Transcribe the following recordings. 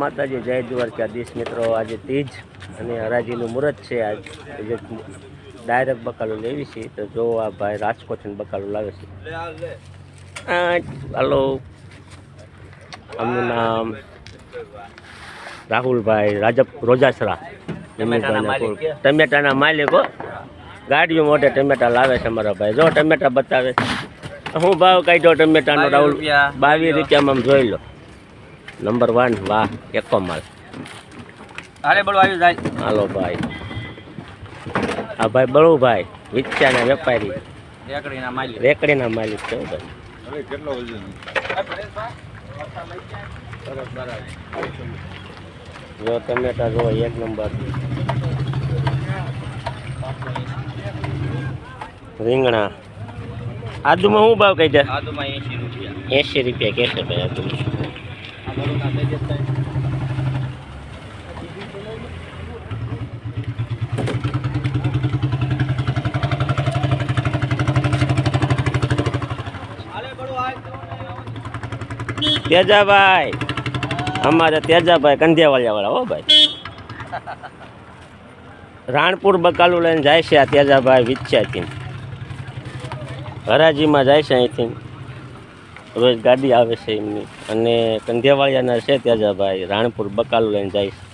માતાજી જય દ્વારકાધીશ મિત્રો. આજે તીજ અને હરાજીનું મુહૂર્ત છે. આજ ડાયરેક્ટ બકાલું લેવી છે તો જો આ ભાઈ રાજકોટથી બકાલું લાવે છે. હલો. આમનું નામ રાહુલભાઈ રાજપ રોજાસરા. ટમેટાના માલિકો ટમેટાના માલિક ગાડીઓ મોઢે ટમેટા લાવે છે અમારા ભાઈ. જો ટમેટા બતાવે. હું ભાવ કાઢ્યો ટમેટાનો રાહુલ. બાવીસ રૂપિયામાં જોઈ લો. નંબર વન વાહ એકો માલ હાલે બોલો આવી જાય હાલો ભાઈ આ ભાઈ બળુભાઈ વિચ્યાના વેપારી રેકડીના માલિક રેકડીના માલિક છે ભાઈ જો ટમેટા જો એક નંબર રીંગણા આદુમાં શું ભાવ કહી દે આદુમાં એંશી રૂપિયા એંશી રૂપિયા કહેશે ભાઈ આદુ જતા હાલે બોલો તેજાભાઈ અમારે તેજાભાઈ કંધિયાવાળિયા વાળા હો ભાઈ. રાણપુર બકાલું લઈને જાય છે આ તેજાભાઈ વિચ્યાથી હરાજીમાં જાય છે અહીંથી. રોજ ગાડી આવે છે એમની. અને કંધિયાવાળિયાના છે તેજાભાઈ રાણપુર, બકાલું લઈને જાય છે.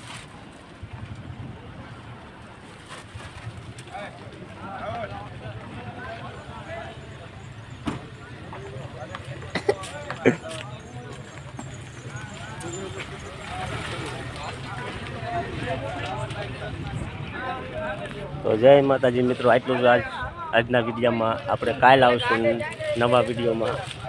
તો જય માતાજી મિત્રો, આટલું જ આજ આજના વિડીયોમાં આપણે કાલ આવશું નવા વિડીયોમાં.